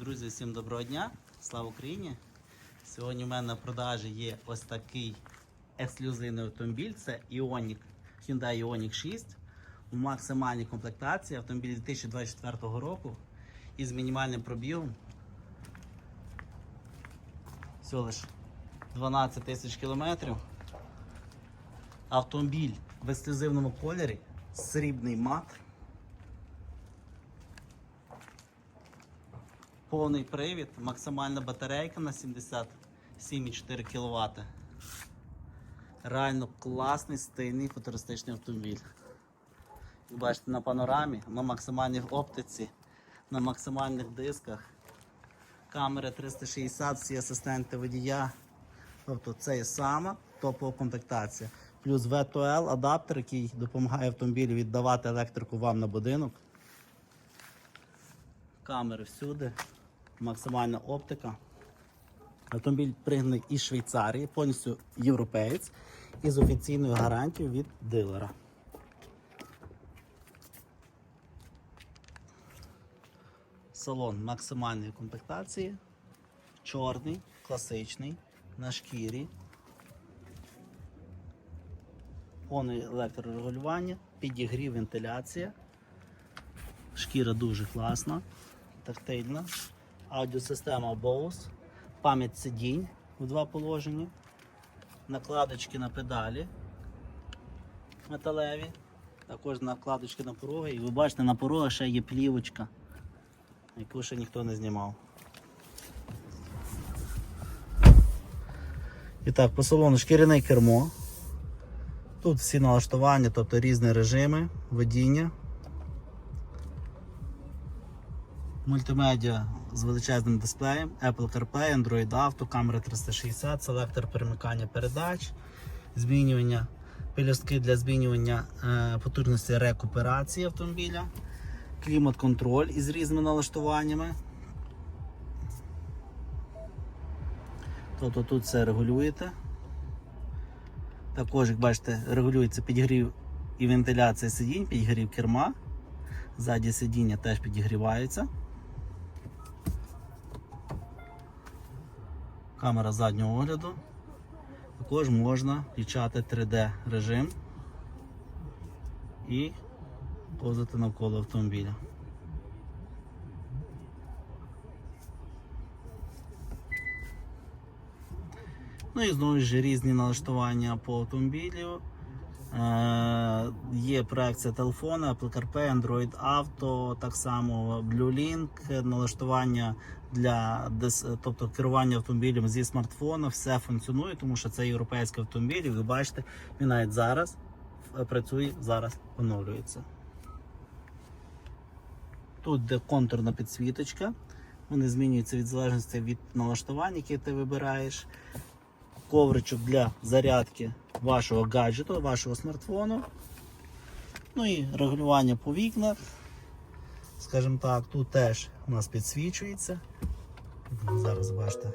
Друзі, всім доброго дня! Слава Україні! Сьогодні в мене на продажі є ось такий ексклюзивний автомобіль. Це Ioniq, Hyundai Ioniq 6 у максимальній комплектації. Автомобіль 2024 року із мінімальним пробігом. Всього лиш 12 тисяч кілометрів. Автомобіль в ексклюзивному кольорі, срібний мат. Повний привід, максимальна батарейка на 77,4 кВт. Реально класний, стильний футуристичний автомобіль. Ви бачите на панорамі, на максимальній оптиці, на максимальних дисках. Камери 360, всі асистенти водія. Тобто це є сама топова комплектація. Плюс V2L адаптер, який допомагає автомобілю віддавати електрику вам на будинок. Камери всюди, максимальна оптика. Автомобіль пригнаний із Швейцарії, повністю європеєць і з офіційною гарантією від дилера. Салон максимальної комплектації. Чорний, класичний, на шкірі. Повне електрорегулювання, підігрів, вентиляція. Шкіра дуже класна, тактильна. Аудіосистема Bose, пам'ять сидінь в два положення, накладочки на педалі металеві, також накладочки на пороги. І ви бачите, на порогах ще є плівочка, яку ще ніхто не знімав. І так, по салону шкіряне кермо. Тут всі налаштування, тобто різні режими водіння. Мультимедіа з величезним дисплеєм, Apple CarPlay, Android Auto, камера 360, селектор перемикання передач, змінювання пелюстки для змінювання е, потужності рекуперації автомобіля, клімат-контроль із різними налаштуваннями. Тобто тут все регулюєте. Також, як бачите, регулюється підігрів і вентиляція сидінь, підігрів керма. Ззаді сидіння теж підігріваються. Камера заднього огляду. Також можна включати 3D режим і повзати навколо автомобіля. Ну і знову ж різні налаштування по автомобілю. Е, є проекція телефона, Apple CarPlay, Android Auto, так само BlueLink, налаштування для тобто керування автомобілем зі смартфона, все функціонує, тому що це європейський автомобіль, і ви бачите, він навіть зараз е, працює, зараз оновлюється. Тут де контурна підсвіточка, вони змінюються від залежності від налаштувань, які ти вибираєш ковричок для зарядки вашого гаджету, вашого смартфону. Ну і регулювання по вікнах. Скажімо так, тут теж у нас підсвічується. Зараз бачите,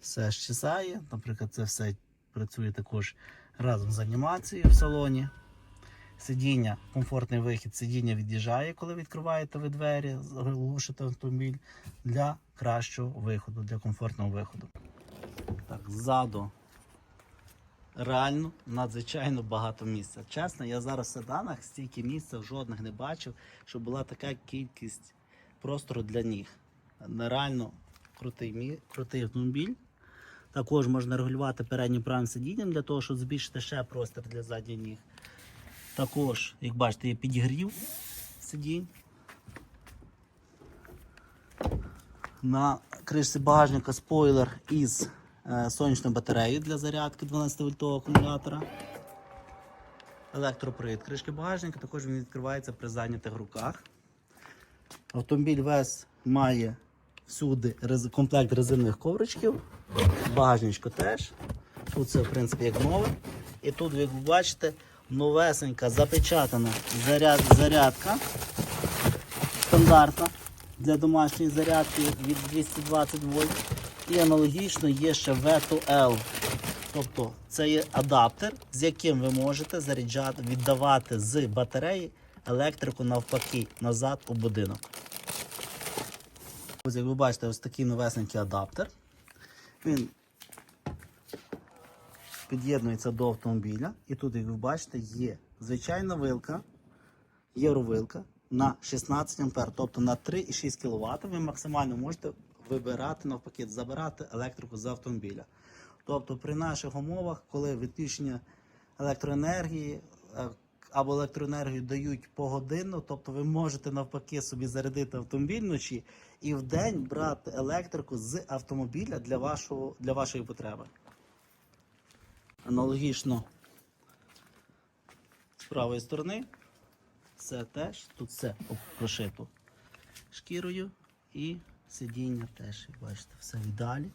все щасає. Наприклад, це все працює також разом з анімацією в салоні. Сидіння, комфортний вихід, сидіння від'їжджає, коли відкриваєте ви двері, заглушите автомобіль для кращого виходу, для комфортного виходу. Так, ззаду реально надзвичайно багато місця. Чесно, я зараз в седанах стільки місця жодних не бачив, щоб була така кількість простору для ніг. Нереально крутий, крутий автомобіль. Також можна регулювати переднім правим сидінням для того, щоб збільшити ще простір для задніх ніг. Також, як бачите, є підігрів сидінь. На кришці багажника спойлер із е, сонячною батареєю для зарядки 12 вольтового акумулятора. Електропривід кришки багажника, також він відкривається при зайнятих руках. Автомобіль весь має всюди комплект резинових ковричків, багажничко теж. Тут це в принципі як нове. І тут, як ви бачите, новесенька запечатана заряд, зарядка стандартна для домашньої зарядки від 220 вольт. І аналогічно є ще V2L. Тобто це є адаптер, з яким ви можете заряджати, віддавати з батареї електрику навпаки назад у будинок. Ось як ви бачите, ось такий новесенький адаптер. Він під'єднується до автомобіля. І тут, як ви бачите, є звичайна вилка, євровилка на 16 А, тобто на 3,6 кВт ви максимально можете вибирати навпаки, забирати електрику з автомобіля. Тобто при наших умовах, коли відключення електроенергії е, або електроенергію дають погодинно, тобто ви можете навпаки собі зарядити автомобіль вночі і в день брати електрику з автомобіля для, вашого, для вашої потреби. Аналогічно з правої сторони все теж, тут все прошито шкірою і сидіння теж, як бачите, все ідеалі.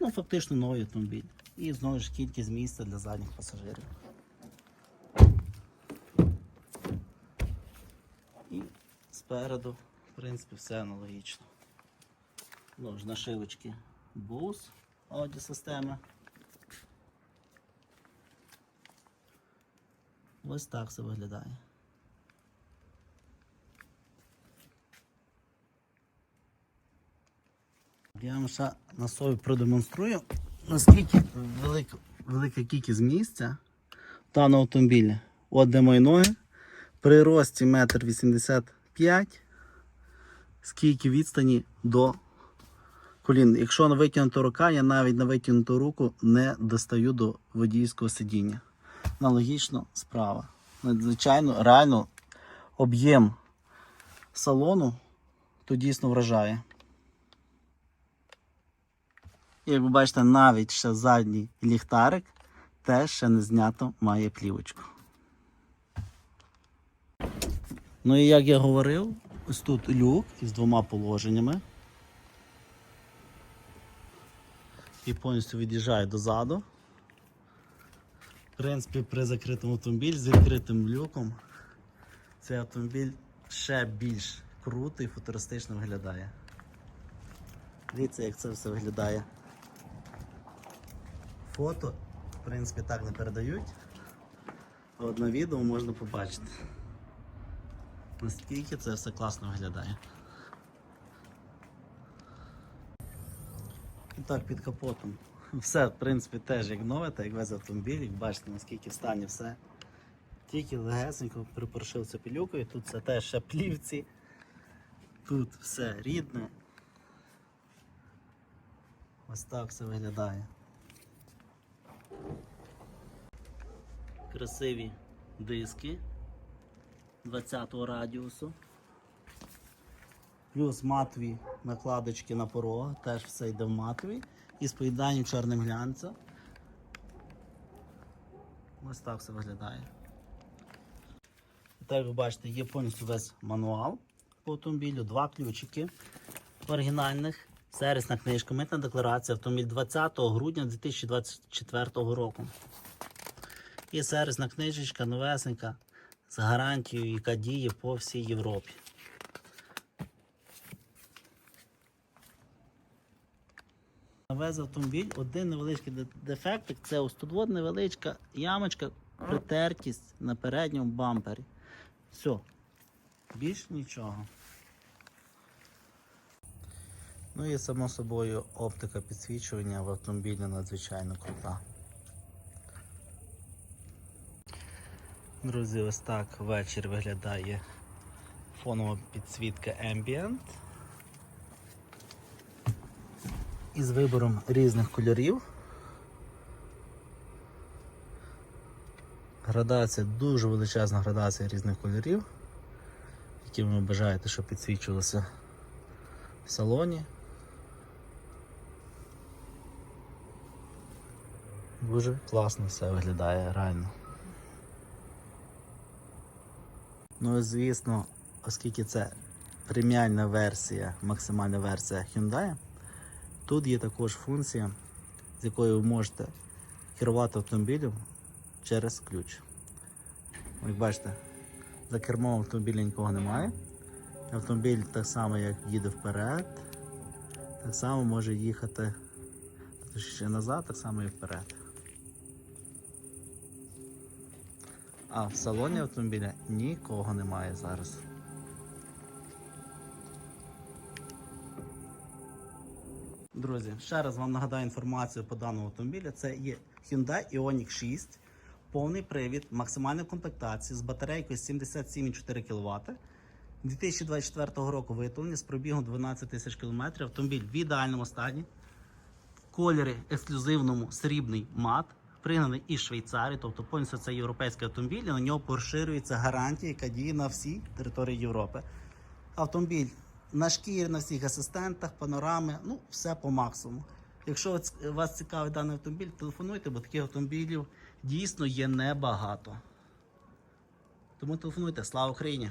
Ну, фактично новий автомобіль. І знову ж кількість місця для задніх пасажирів. І спереду, в принципі, все аналогічно. Знову ж нашивочки бус аудіо системи. Ось так все виглядає. Я вам ще на собі продемонструю, наскільки велика, велика кількість місця в даному автомобілі. От де мої ноги. При рості 1,85 м, скільки відстані до колін. Якщо на витягнута рука, я навіть на витягнуту руку не достаю до водійського сидіння. Аналогічно справа. Надзвичайно, реально об'єм салону то дійсно вражає. Як ви бачите, навіть ще задній ліхтарик теж ще не знято має плівочку. Ну і як я говорив, ось тут люк із двома положеннями. І повністю від'їжджає дозаду. В принципі, при закритому автомобілі з відкритим люком цей автомобіль ще більш круто і футуристично виглядає. Дивіться, як це все виглядає. Фото, в принципі, так не передають. На відео можна побачити, наскільки це все класно виглядає. І так, під капотом. Все, в принципі, теж як нове, так як весь автомобіль, як бачите, наскільки в стані все. Тільки легесенько припоршився пилюкою, тут це теж ще плівці. Тут все рідне. Ось так все виглядає. Красиві диски 20-го радіусу. Плюс матові накладочки на порогах, теж все йде в матові. І з поїданням чорним глянцем. Ось так все виглядає. Так ви бачите, є повністю весь мануал по автомобілю, два ключики оригінальних. Сервісна книжка, митна декларація, автомобіль 20 грудня 2024 року. І сервісна книжечка новесенька з гарантією, яка діє по всій Європі. Вез автомобіль, один невеличкий дефектик, це ось тут от невеличка ямочка, притертість на передньому бампері. Все, більш нічого. Ну і само собою оптика підсвічування в автомобілі надзвичайно крута. Друзі, ось так вечір виглядає фонова підсвітка Ambient. Із вибором різних кольорів. Градація, дуже величезна градація різних кольорів, які ви бажаєте, щоб підсвічувалося в салоні. Дуже класно все виглядає реально. Ну і звісно, оскільки це преміальна версія, максимальна версія Hyundai, тут є також функція, з якою ви можете керувати автомобілем через ключ. Як бачите, за кермом автомобіля нікого немає. Автомобіль так само, як їде вперед, так само може їхати ще назад, так само і вперед. А в салоні автомобіля нікого немає зараз. Друзі, ще раз вам нагадаю інформацію по даному автомобілю. Це є Hyundai Ioniq 6, повний привід, максимальна комплектація з батарейкою 77,4 кВт. 2024 року виготовлення з пробігом 12 тисяч км. Автомобіль в ідеальному стані. В ексклюзивному срібний мат, пригнаний із Швейцарії, тобто повністю це європейський автомобіль, на нього поширюється гарантія, яка діє на всій території Європи. Автомобіль на шкірі, на всіх асистентах, панорами, ну все по максимуму. Якщо вас- цікавить даний автомобіль, телефонуйте, бо таких автомобілів дійсно є небагато. Тому телефонуйте. Слава Україні!